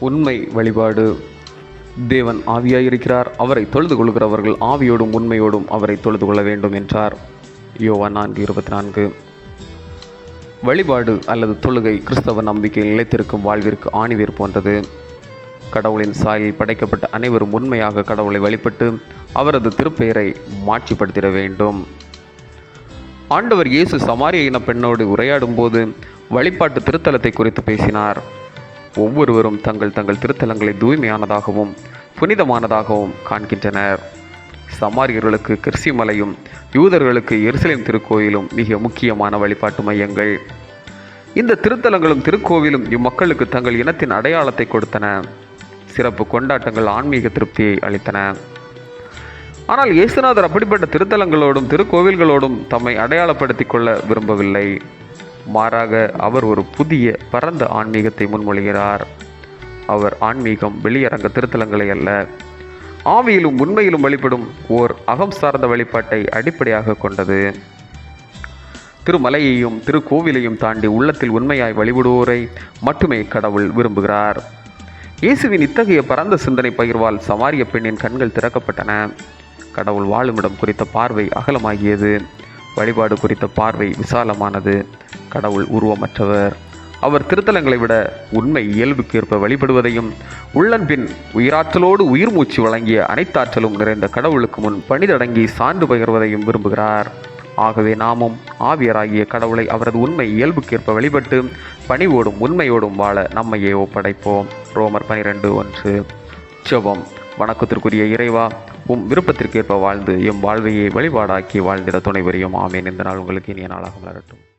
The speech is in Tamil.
உண்மை வழிபாடு. தேவன் ஆவியாயிருக்கிறார் அவரை தொழுது கொள்கிறவர்கள் ஆவியோடும் உண்மையோடும் அவரை தொழுது கொள்ள வேண்டும் என்றார். யோவா நான்கு இருபத்தி நான்கு. வழிபாடு அல்லது தொழுகை கிறிஸ்தவ நம்பிக்கையில் நிலைத்திருக்கும் வாழ்விற்கு ஆணிவேர் போன்றது. கடவுளின் சாயலில் படைக்கப்பட்ட அனைவரும் உண்மையாக கடவுளை வழிபட்டு அவரது திருப்பெயரை மாட்சிப்படுத்திட வேண்டும். ஆண்டவர் இயேசு சமாரிய இன பெண்ணோடு உரையாடும் போது வழிபாட்டு திருத்தலத்தை குறித்து பேசினார். ஒவ்வொருவரும் தங்கள் தங்கள் திருத்தலங்களை தூய்மையானதாகவும் புனிதமானதாகவும் காண்கின்றனர். சமாரியர்களுக்கு கிறிஸ்தி மலையும் யூதர்களுக்கு எருசலேம் திருக்கோயிலும் மிக முக்கியமான வழிபாட்டு மையங்கள். இந்த திருத்தலங்களும் திருக்கோவிலும் இம்மக்களுக்கு தங்கள் இனத்தின் அடையாளத்தை கொடுத்தன. சிறப்பு கொண்டாட்டங்கள் ஆன்மீக திருப்தியை அளித்தன. ஆனால் இயேசுநாதர் அப்படிப்பட்ட திருத்தலங்களோடும் திருக்கோவில்களோடும் தம்மை அடையாளப்படுத்திக் கொள்ள விரும்பவில்லை. மாறாக அவர் ஒரு புதிய பரந்த ஆன்மீகத்தை முன்மொழிகிறார். அவர் ஆன்மீகம் வெளியரங்க திருத்தலங்களை அல்ல ஆவியிலும் உண்மையிலும் வழிபடும் ஓர் அகம் சார்ந்த வழிபாட்டை அடிப்படையாக கொண்டது. திருமலையையும் திருக்கோவிலையும் தாண்டி உள்ளத்தில் உண்மையாய் வழிபடுவோரை மட்டுமே கடவுள் விரும்புகிறார். இயேசுவின் இத்தகைய பரந்த சிந்தனை பகிர்வால் சமாரிய பெண்ணின் கண்கள் திறக்கப்பட்டன. கடவுள் வாழுமிடம் குறித்த பார்வை அகலமாகியது. வழிபாடு குறித்த பார்வை விசாலமானது. கடவுள் உருவமற்றவர். அவர் திருத்தலங்களை விட உண்மை இயல்புக்கேற்ப வழிபடுவதையும் உள்ளன்பின் உயிராற்றலோடு உயிர் மூச்சு வழங்கிய அனைத்தாற்றலும் நிறைந்த கடவுளுக்கு முன் பணிதடங்கி சான்று பகிர்வதையும் விரும்புகிறார். ஆகவே நாமும் ஆவியராகிய கடவுளை அவரது உண்மை இயல்புக்கேற்ப வழிபட்டு பணிவோடும் உண்மையோடும் வாழ நம்மையே ஒப்படைப்போம். ரோமர் பனிரெண்டு ஒன்று. செபம் வணக்கத்திற்குரிய இறைவா உம் விருப்பத்திற்கேற்ப வாழ்ந்து எம் வாழ்வையை வழிபாடாக்கி வாழ்ந்திட துணை புரியும் ஆமேன். இந்த நாள் உங்களுக்கு இனிய நாளாக மலரட்டும்